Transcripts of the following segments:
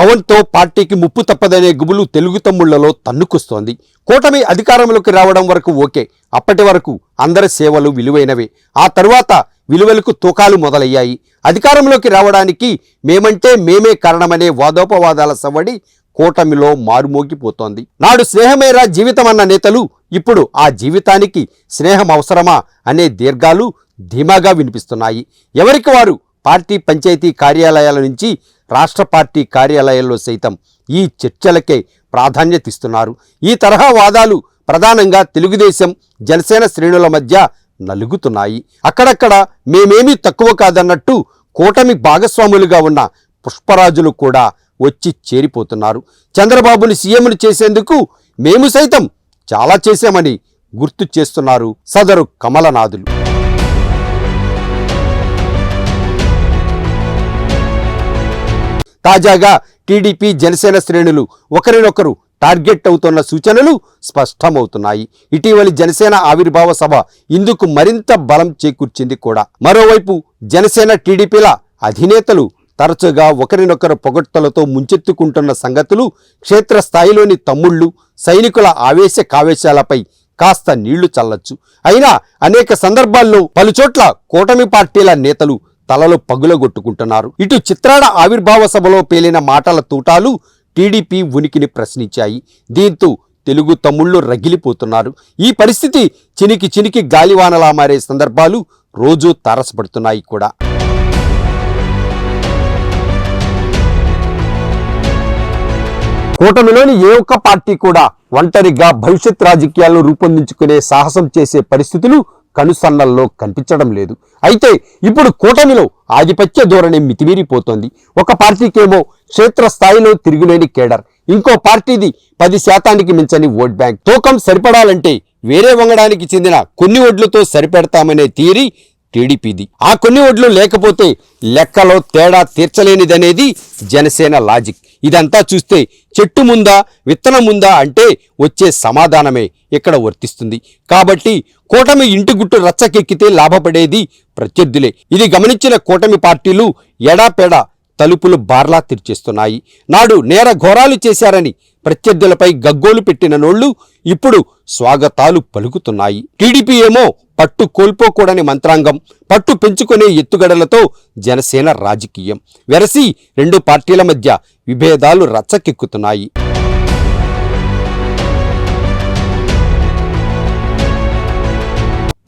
పవన్తో పార్టీకి ముప్పు తప్పదనే గుబులు తెలుగు తమ్ముళ్ళలో తన్నుకొస్తోంది. కూటమి అధికారంలోకి రావడం వరకు ఓకే. అప్పటి వరకు అందరి సేవలు విలువైనవే. ఆ తరువాత విలువలకు తూకాలు మొదలయ్యాయి. అధికారంలోకి రావడానికి మేమంటే మేమే కారణమనే వాదోపవాదాల సవ్వడి కూటమిలో మారుమోగిపోతోంది. నాడు స్నేహమేరా జీవితం అన్న నేతలు ఇప్పుడు ఆ జీవితానికి స్నేహం అవసరమా అనే దీర్ఘాలు ధీమాగా వినిపిస్తున్నాయి. ఎవరికి వారు? పార్టీ పంచాయతీ కార్యాలయాల నుంచి రాష్ట్ర పార్టీ కార్యాలయాల్లో సైతం ఈ చర్చలకే ప్రాధాన్యత ఇస్తున్నారు ఈ తరహా వాదాలు ప్రధానంగా తెలుగుదేశం జనసేన శ్రేణుల మధ్య నలుగుతున్నాయి. అక్కడక్కడ మేమేమీ తక్కువ కాదన్నట్టు కూటమి భాగస్వాములుగా ఉన్న పుష్పరాజులు కూడా వచ్చి చేరిపోతున్నారు. చంద్రబాబుని సీఎంను చేసేందుకు మేము సైతం చాలా చేశామని గుర్తు చేస్తున్నారు సదరు కమలనాథులు. తాజాగా టీడీపీ జనసేన శ్రేణులు ఒకరినొకరు టార్గెట్ అవుతున్న సూచనలు స్పష్టమవుతున్నాయి. ఇటీవలి జనసేన ఆవిర్భావ సభ ఇందుకు మరింత బలం చేకూర్చింది కూడా. మరోవైపు జనసేన టీడీపీల అధినేతలు తరచుగా ఒకరినొకరు పొగడ్తలతో ముంచెత్తుకుంటున్న సంగతులు క్షేత్రస్థాయిలోని తమ్ముళ్ళు సైనికుల ఆవేశ కావేశాలపై కాస్త నీళ్ళు చల్లొచ్చు. అయినా అనేక సందర్భాల్లో పలుచోట్ల కూటమి పార్టీల నేతలు తలలు పగులగొట్టుకుంటున్నారు. ఇటు చిత్రాడ ఆవిర్భావ సభలో పేలిన మాటల తూటాలు టీడీపీ ఉనికిని ప్రశ్నించాయి. దీంతో తెలుగు తమ్ముళ్ళు రగిలిపోతున్నారు. ఈ పరిస్థితి చినికి చినికి గాలివానలా మారే సందర్భాలు రోజూ తారసపడుతున్నాయి కూడా. కూటమిలోని ఏ ఒక్క పార్టీ కూడా ఒంటరిగా భవిష్యత్ రాజకీయాలను రూపొందించుకునే సాహసం చేసే పరిస్థితులు కనుసన్నల్లో కనిపించడం లేదు. అయితే ఇప్పుడు కూటమిలో ఆధిపత్య ధోరణి మితిమీరిపోతోంది. ఒక పార్టీకేమో క్షేత్రస్థాయిలో తిరుగులేని కేడర్. ఇంకో పార్టీది పది శాతానికి మించని ఓట్ బ్యాంక్. తూకం సరిపడాలంటే వేరే వంగడానికి చెందిన కొన్ని ఓట్లతో సరిపెడతామనే థియరీ టీడీపీది. ఆ కొన్ని ఓట్లు లేకపోతే లెక్కలో తేడా తీర్చలేనిదనేది జనసేన లాజిక్. ఇదంతా చూస్తే చెట్టు ముందా విత్తనం ముందా అంటే వచ్చే సమాధానమే ఇక్కడ వర్తిస్తుంది. కాబట్టి కూటమి ఇంటి గుట్టు రచ్చకెక్కితే లాభపడేది ప్రత్యర్థులే. ఇది గమనించిన కూటమి పార్టీలు ఎడాపెడా తలుపులు బార్లా తెరిచేస్తున్నాయి. నాడు నేర ఘోరాలు చేశారని ప్రత్యర్థులపై గగ్గోలు పెట్టిన నోళ్ళు ఇప్పుడు స్వాగతాలు పలుకుతున్నాయి. టీడీపీ ఏమో పట్టు కోల్పోకూడని మంత్రాంగం పట్టు పెంచుకునే ఎత్తుగడలతో జనసేన రాజకీయం. వెరసి రెండు పార్టీల మధ్య విభేదాలు రచ్చకెక్కుతున్నాయి.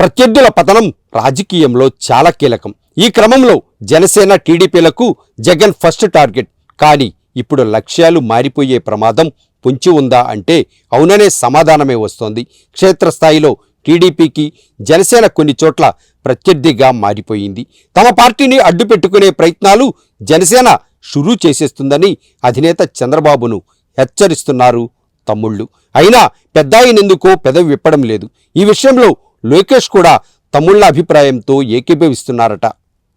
ప్రత్యర్థుల పతనం రాజకీయంలో చాలా కీలకం. ఈ క్రమంలో జనసేన టీడీపీలకు జగన్ ఫస్ట్ టార్గెట్. కానీ ఇప్పుడు లక్ష్యాలు మారిపోయే ప్రమాదం పొంచి ఉందా అంటే అవుననే సమాధానమే వస్తోంది. క్షేత్రస్థాయిలో టీడీపీకి జనసేన కొన్ని చోట్ల ప్రత్యర్థిగా మారిపోయింది. తమ పార్టీని అడ్డు పెట్టుకునే ప్రయత్నాలు జనసేన షురూ చేసేస్తుందని అధినేత చంద్రబాబును హెచ్చరిస్తున్నారు తమ్ముళ్ళు. అయినా పెద్దాయనెందుకో పెదవి విప్పడం లేదు. ఈ విషయంలో లోకేష్ కూడా తమ్ముళ్ళ అభిప్రాయంతో ఏకీభవిస్తున్నారట.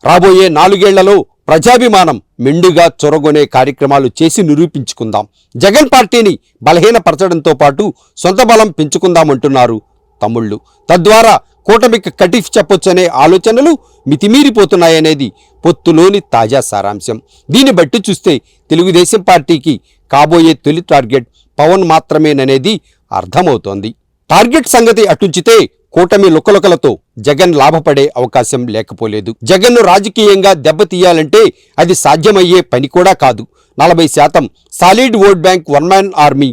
రాబోయే నాలుగేళ్ళలో ప్రజాభిమానం మెండుగా చొరగొనే కార్యక్రమాలు చేసి నిరూపించుకుందాం. జగన్ పార్టీని బలహీనపరచడంతో పాటు సొంత బలం పెంచుకుందామంటున్నారు తమ్ముళ్ళు. తద్వారా కూటమికి కటిఫ్ చెప్పొచ్చనే ఆలోచనలు మితిమీరిపోతున్నాయనేది పొత్తులోని తాజా సారాంశం. దీన్ని బట్టి చూస్తే తెలుగుదేశం పార్టీకి కాబోయే తొలి టార్గెట్ పవన్ మాత్రమేననేది అర్థమవుతోంది. టార్గెట్ సంగతి అటుంచితే కూటమి లుకలుకలతో జగన్ లాభపడే అవకాశం లేకపోలేదు. జగన్ను రాజకీయంగా దెబ్బతీయాలంటే అది సాధ్యమయ్యే పని కూడా కాదు. నలభై శాతం solid vote bank one man army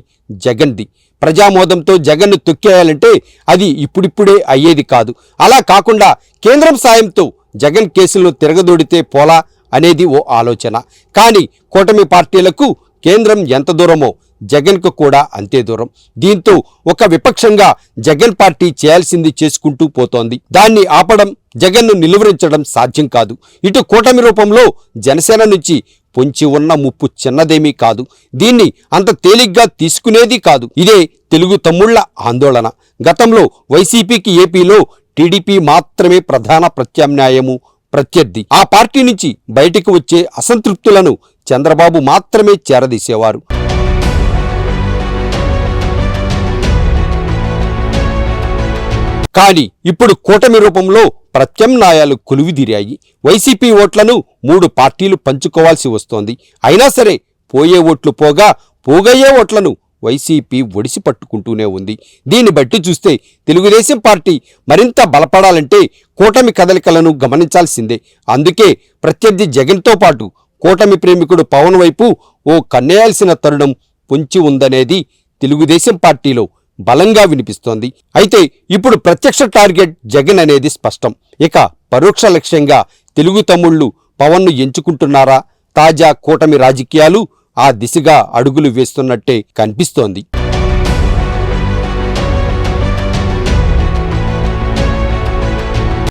జగన్ది. ప్రజామోదంతో జగన్ను తొక్కేయాలంటే అది ఇప్పుడిప్పుడే అయ్యేది కాదు. అలా కాకుండా కేంద్రం సాయంతో జగన్ కేసులను తిరగదోడితే పోలా అనేది ఓ ఆలోచన. కానీ కూటమి పార్టీలకు కేంద్రం ఎంత దూరమో జగన్కు కూడా అంతే దూరం. దీంతో ఒక విపక్షంగా జగన్ పార్టీ చేయాల్సింది చేసుకుంటూ పోతోంది. దాన్ని ఆపడం జగన్ను నిలువరించడం సాధ్యం కాదు. ఇటు కూటమి రూపంలో జనసేన నుంచి పొంచి ఉన్న ముప్పు చిన్నదేమీ కాదు. దీన్ని అంత తేలిగ్గా తీసుకునేది కాదు. ఇదే తెలుగు తమ్ముళ్ళ ఆందోళన. గతంలో వైసీపీకి ఏపీలో టీడీపీ మాత్రమే ప్రధాన ప్రత్యామ్నాయము ప్రత్యర్థి. ఆ పార్టీ నుంచి బయటకు వచ్చే అసంతృప్తులను చంద్రబాబు మాత్రమే చేరదీసేవారు. కానీ ఇప్పుడు కూటమి రూపంలో ప్రత్యామ్నాయాలు కొలువుదీరాయి. వైసీపీ ఓట్లను మూడు పార్టీలు పంచుకోవాల్సి వస్తోంది. అయినా సరే పోయే ఓట్లు పోగా పోగయ్యే ఓట్లను వైసీపీ ఒడిసి పట్టుకుంటూనే ఉంది. దీన్ని బట్టి చూస్తే తెలుగుదేశం పార్టీ మరింత బలపడాలంటే కూటమి కదలికలను గమనించాల్సిందే. అందుకే ప్రత్యర్థి జగన్తో పాటు కూటమి ప్రేమికుడు పవన్ వైపు ఓ కన్నేయాల్సిన తరుణం పొంచి ఉందనేది తెలుగుదేశం పార్టీలో బలంగా వినిపిస్తోంది. అయితే ఇప్పుడు ప్రత్యక్ష టార్గెట్ జగన్ అనేది స్పష్టం. ఇక పరోక్ష లక్ష్యంగా తెలుగు తమ్ముళ్ళు పవన్ను ఎంచుకుంటున్నారా? తాజా కూటమి రాజకీయాలు ఆ దిశగా అడుగులు వేస్తున్నట్టే కనిపిస్తోంది.